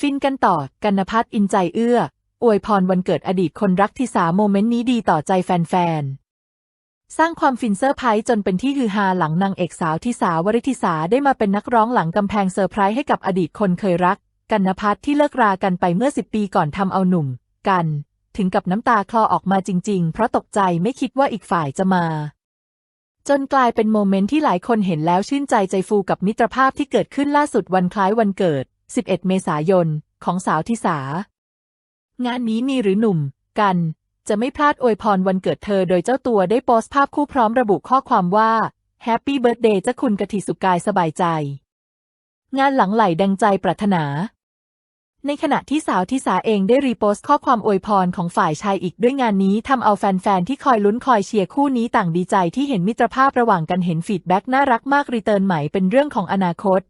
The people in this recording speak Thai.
ฟินกันต่อ กันพัฒน์อินใจเอื้อ อวยพรวันเกิดอดีตคนรักทิสาโมเมนต์นี้ดีต่อใจแฟนๆ สร้างความฟินเซอร์ไพรส์จนเป็นที่ฮือฮาหลังนางเอกสาวทิสาวริทิสาได้มาเป็นนักร้องหลังกำแพงเซอร์ไพรส์ให้กับอดีตคนเคยรัก กันนพัฒน์ที่เลิกรากันไปเมื่อ10ปีก่อนทำเอาหนุ่ม กัน ถึงกับน้ำตาคลอออกมาจริง ๆ เพราะตกใจไม่คิดว่าอีกฝ่ายจะมา จนกลายเป็นโมเมนต์ที่หลายคนเห็นแล้วชื่นใจใจฟูกับมิตรภาพที่เกิดขึ้นล่าสุดวันคล้ายวันเกิด 11 เมษายน ของสาวทิสา งานนี้มีหรือหนุ่ม กัน จะไม่พลาดอวยพรวันเกิดเธอโดยเจ้าตัวได้โพสต์ภาพคู่พร้อมระบุข้อความว่า Happy Birthday เจ้าคุณกะทิสุกายสบายใจ งานหลังไหลดังใจปรารถนา ในขณะที่สาวทิสาเองได้รีโพสต์ข้อความอวยพรของฝ่ายชายอีกด้วยงานนี้ทำเอาแฟนๆ ที่คอยลุ้นคอยเชียร์คู่นี้ต่างดีใจที่เห็นมิตรภาพระหว่างกันเห็นฟีดแบ็กน่ารักมากรีเติร์นใหม่เป็นเรื่องของอนาคต